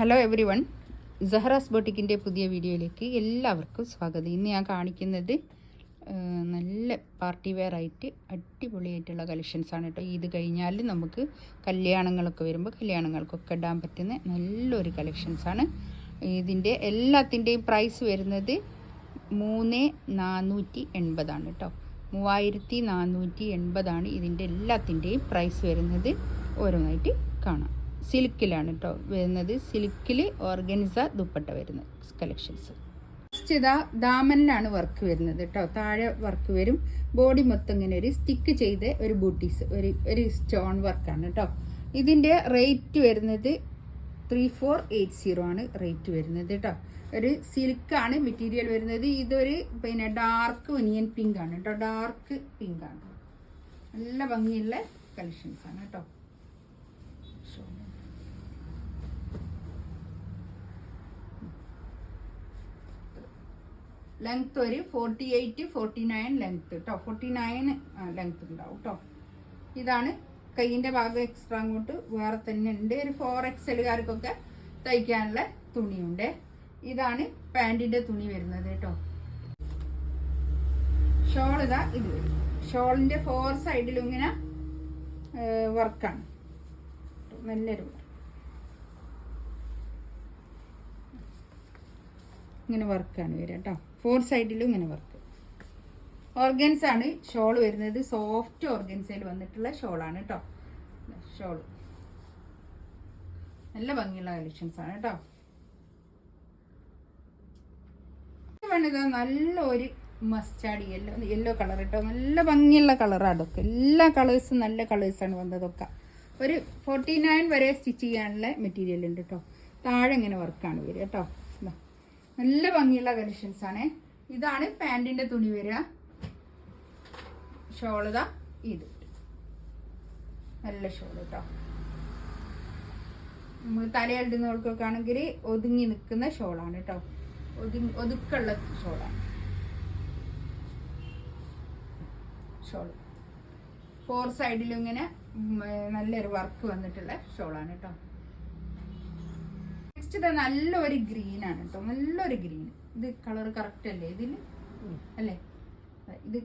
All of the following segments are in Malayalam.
ഹലോ എവറി വൺ സെഹറാസ് ബോട്ടിക്കിന്റെ പുതിയ വീഡിയോയിലേക്ക് എല്ലാവർക്കും സ്വാഗതം. ഇന്ന് ഞാൻ കാണിക്കുന്നത് നല്ല പാർട്ടി വെയർ ആയിട്ട് അടിപൊളിയായിട്ടുള്ള കളക്ഷൻസ് ആണ് കേട്ടോ. ഇത് കഴിഞ്ഞാൽ നമുക്ക് കല്യാണങ്ങളൊക്കെ വരുമ്പോൾ കല്യാണങ്ങൾക്കൊക്കെ ഇടാൻ പറ്റുന്ന നല്ലൊരു കളക്ഷൻസ് ആണ്. ഇതിന്റെ എല്ലാത്തിന്റെയും പ്രൈസ് വരുന്നത് മൂന്ന് നാനൂറ്റി എൺപതാണ് കേട്ടോ. മൂവായിരത്തി നാനൂറ്റി എൺപതാണ് ഇതിന്റെ എല്ലാത്തിന്റെയും പ്രൈസ് വരുന്നത്. ഓരോന്നായിട്ട് കാണാം. സിൽക്കിലാണ് കേട്ടോ വരുന്നത്. സിൽക്കിൽ ഓർഗൻസ ദുപ്പട്ട വരുന്നത്. കളക്ഷൻസ്. ഫസ്റ്റ് ഇതാ ദാമനിലാണ് വർക്ക് വരുന്നത് കേട്ടോ താഴെ വർക്ക് വരും. ബോഡി മൊത്തം ഇങ്ങനെ ഒരു സ്റ്റിക്ക് ചെയ്ത ഒരു ബൂട്ടീസ് ഒരു ഒരു സ്റ്റോൺ വർക്കാണ് കേട്ടോ ഇതിന്റെ റേറ്റ് വരുന്നത് ത്രീ ഫോർ എയ്റ്റ് സീറോ ആണ് റേറ്റ് വരുന്നത് കേട്ടോ ഒരു സിൽക്കാണ് മെറ്റീരിയൽ വരുന്നത്. ഇതൊരു പിന്നെ ഡാർക്ക് ഒനിയൻ പിങ്ക് ആണ് കേട്ടോ ഡാർക്ക് പിങ്ക് ആണ്. നല്ല ഭംഗിയുള്ള കളക്ഷൻസ് ആണ് കേട്ടോ ലെങ്ത് ഒരു forty eight forty nine length കേട്ടോ ഫോർട്ടി നയൻ ലെങ്ത് ഉണ്ടാവും കേട്ടോ ഇതാണ് കൈയിന്റെ ഭാഗം എക്സ്ട്രാ അങ്ങോട്ട്. വേറെ തന്നെ ഉണ്ട്. ഒരു ഫോർ എക്സലുകാർക്കൊക്കെ തയ്ക്കാനുള്ള തുണിയുണ്ട്. ഇതാണ് പാന്റിന്റെ തുണി വരുന്നത് കേട്ടോ ഷോൾ ഇതാ ഇത് വരും. ഷോളിന്റെ ഫോർ സൈഡിലും ഇങ്ങനെ വർക്കാണ് നല്ലൊരു ഇങ്ങനെ വർക്കാണ് വരിക കേട്ടോ ഫോർ സൈഡിലും ഇങ്ങനെ വർക്ക് ഓർഗൻസ് ആണ് ഷോൾ വരുന്നത്. സോഫ്റ്റ് ഓർഗൻസയിൽ വന്നിട്ടുള്ള ഷോളാണ് കേട്ടോ ഷോൾ നല്ല ഭംഗിയുള്ള കളക്ഷൻസ് ആണ് കേട്ടോ വേണ്ടത് നല്ല ഒരു മസ്റ്റാർഡ് യെല്ലോ യെല്ലോ കളർ കേട്ടോ നല്ല ഭംഗിയുള്ള കളറാണ് അതൊക്കെ. എല്ലാ കളേഴ്സും നല്ല കളേഴ്സാണ് വന്നതൊക്കെ. ഒരു ഫോർട്ടി നയൻ വരെ സ്റ്റിച്ച് ചെയ്യാനുള്ള മെറ്റീരിയൽ ഉണ്ട് കേട്ടോ താഴെ ഇങ്ങനെ വർക്കാണ് വരിക കേട്ടോ. നല്ല ഭംഗിയുള്ള കളക്ഷൻസ് ആണ്. ഇതാണ് പാന്റിന്റെ തുണി വരിക. ഷോളിതാ ഇത് നല്ല ഷോൾ കേട്ടോ. നമ്മൾ തലയിടുന്നവർക്കൊക്കെ ആണെങ്കിൽ ഒതുങ്ങി നിൽക്കുന്ന ഷോളാണ് കേട്ടോ. ഒതുങ്ങി ഒതുക്കുള്ള ഷോളാണ് ഷോൾ. ഫോർ സൈഡിലും ഇങ്ങനെ നല്ലൊരു വർക്ക് വന്നിട്ടുള്ള ഷോളാണ് കേട്ടോ. നെക്സ്റ്റ് ഇത് നല്ലൊരു ഗ്രീൻ ആണ് കേട്ടോ നല്ലൊരു ഗ്രീൻ ഇത് കളർ കറക്റ്റ് അല്ലേ ഇതിൽ അല്ലേ? ഇത്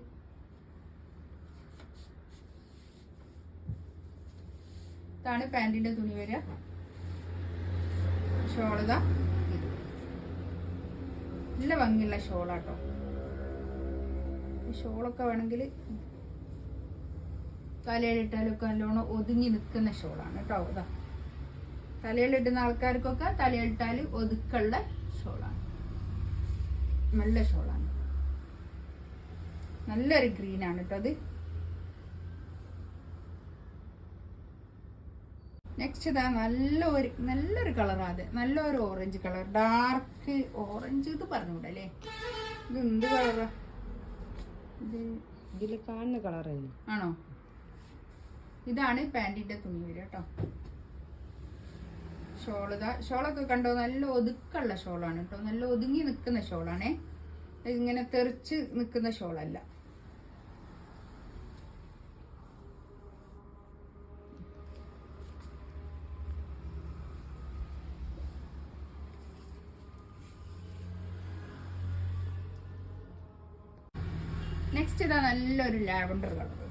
ഇതാണ് പാന്റിന്റെ തുണി വരിക. ഷോളിത ഇത്. നല്ല ഭംഗിയുള്ള ഷോളാട്ടോ ഷോളൊക്കെ വേണമെങ്കിൽ തലയിലിട്ടാലൊക്കെ നല്ലോണം ഒതുങ്ങി നിൽക്കുന്ന ഷോളാണ് കേട്ടോ ഇതാ. തലയിലിടുന്ന ആൾക്കാർക്കൊക്കെ തലയിലിട്ടാൽ ഒതുക്കുള്ള ഷോളാണ്. നല്ല ഷോളാണ്. നല്ലൊരു ഗ്രീനാണ് കേട്ടോ അത്. നെക്സ്റ്റ് ഇതാ നല്ല ഒരു നല്ലൊരു കളറാണ് അത്. നല്ലൊരു ഓറഞ്ച് കളർ. ഡാർക്ക് ഓറഞ്ച് ഇത് പറഞ്ഞുകൂടെ അല്ലേ ഇത് എന്ത് കളറാ? ഇത് ഇതിൽ കാണുന്ന കളർ ആണോ? ഇതാണ് പാന്റിന്റെ തുണി വരിക കേട്ടോ ഷോൾ ഇതാ ഷോളൊക്കെ കണ്ടോ? നല്ല ഒതുക്കുള്ള ഷോളാണ് കേട്ടോ. നല്ല ഒതുങ്ങി നിൽക്കുന്ന ഷോളാണേ. ഇങ്ങനെ തെറിച്ച് നിൽക്കുന്ന ഷോളല്ല. നെക്സ്റ്റ് ഇതാ നല്ലൊരു ലാവൻഡർ കളർ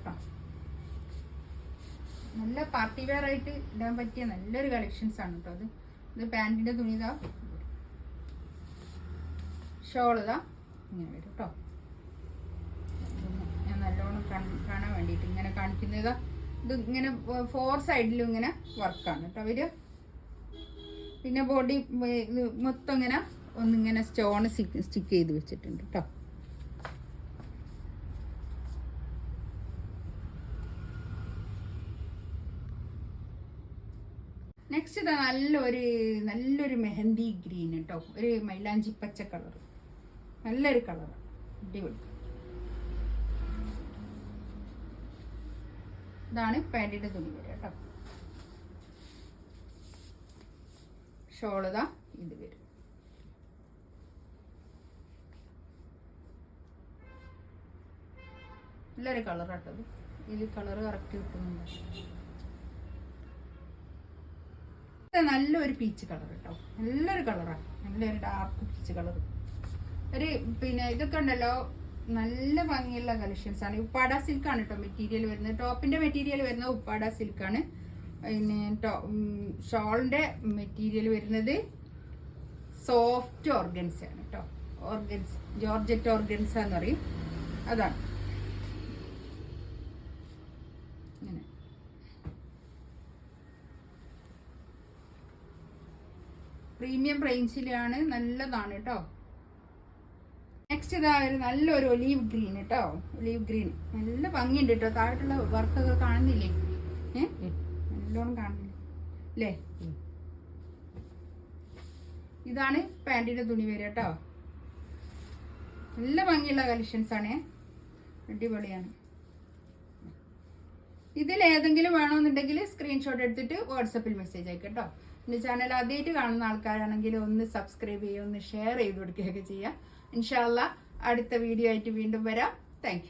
നല്ല പാർട്ടി വെയർ ആയിട്ട് ഇടാൻ പറ്റിയ നല്ലൊരു കളക്ഷൻസ് ആണ് കേട്ടോ അത്. ഇത് പാന്റിന്റെ തുണി ഇതാ. ഷോൾ ഇതാ. ഇങ്ങനെ വരും കേട്ടോ ഞാൻ നല്ലോണം കാണാൻ വേണ്ടിയിട്ട് ഇങ്ങനെ കാണിക്കുന്നതാ ഇത്. ഇങ്ങനെ ഫോർ സൈഡിലും ഇങ്ങനെ വർക്കാണ് കേട്ടോ അവർ പിന്നെ ബോഡി ഇത് മൊത്തം ഇങ്ങനെ ഒന്നിങ്ങനെ സ്റ്റോൺ സ്റ്റിക്ക് ചെയ്ത് വെച്ചിട്ടുണ്ട് കേട്ടോ നെക്സ്റ്റ് ഇതാ നല്ലൊരു നല്ലൊരു മെഹന്തി ഗ്രീൻ കേട്ടോ ഒരു മൈലാഞ്ചി പച്ച കളർ നല്ലൊരു കളർ അടിപൊളി. ഇതാണ് പാന്റിന്റെ തുണി വരിക കേട്ടോ ഷോളതാ ഇതാ വരും. നല്ലൊരു ഇത്. ഇതിൽ കളർ കറക്റ്റ് കിട്ടുന്നുണ്ട്. ഇത് നല്ലൊരു പീച്ച് കളർ കേട്ടോ നല്ലൊരു കളറാണ് നല്ലൊരു ഡാർക്ക് പീച്ച് കളർ ഒരു പിന്നെ ഇതൊക്കെ ഉണ്ടല്ലോ. നല്ല ഭംഗിയുള്ള കളക്ഷൻസ് ആണ്. ഉപ്പാട ആണ് കേട്ടോ മെറ്റീരിയൽ വരുന്നത്. ടോപ്പിന്റെ മെറ്റീരിയൽ വരുന്നത് ഉപ്പാട ആണ്. പിന്നെ ഷോളിന്റെ മെറ്റീരിയൽ വരുന്നത് സോഫ്റ്റ് ഓർഗൻസ് ആണ് കേട്ടോ ഓർഗൻസ് ജോർജറ്റ് ഓർഗൻസ് എന്ന് പറയും. അതാണ് ഇങ്ങനെ പ്രീമിയം റേഞ്ചിലാണ് നല്ലതാണ് കേട്ടോ നെക്സ്റ്റ് ഇതാ ഒരു നല്ലൊരു ഒലീവ് ഗ്രീൻ കേട്ടോ ഒലീവ് ഗ്രീൻ. നല്ല ഭംഗിയുണ്ട് കേട്ടോ താഴെയുള്ള വർക്കൊക്കെ കാണുന്നില്ലേ? ഏ? നല്ലോണം കാണുന്നില്ലേ? അല്ലേ ഇതാണ് പാന്റിന്റെ തുണി വരിക കേട്ടോ നല്ല ഭംഗിയുള്ള കളക്ഷൻസ് ആണ്. അടിപൊളിയാണ്. ഇതിൽ ഏതെങ്കിലും വേണമെന്നുണ്ടെങ്കിൽ സ്ക്രീൻഷോട്ട് എടുത്തിട്ട് വാട്സപ്പിൽ മെസ്സേജ് അയക്കാം കേട്ടോ എന്റെ ചാനൽ ആദ്യമായിട്ട് കാണുന്ന ആൾക്കാരാണെങ്കിൽ ഒന്ന് സബ്സ്ക്രൈബ് ചെയ്യുക ഒന്ന് ഷെയർ ചെയ്ത് കൊടുക്കുകയൊക്കെ ചെയ്യുക ഇൻഷാല്ല അടുത്ത വീഡിയോ ആയിട്ട് വീണ്ടും വരാം. താങ്ക്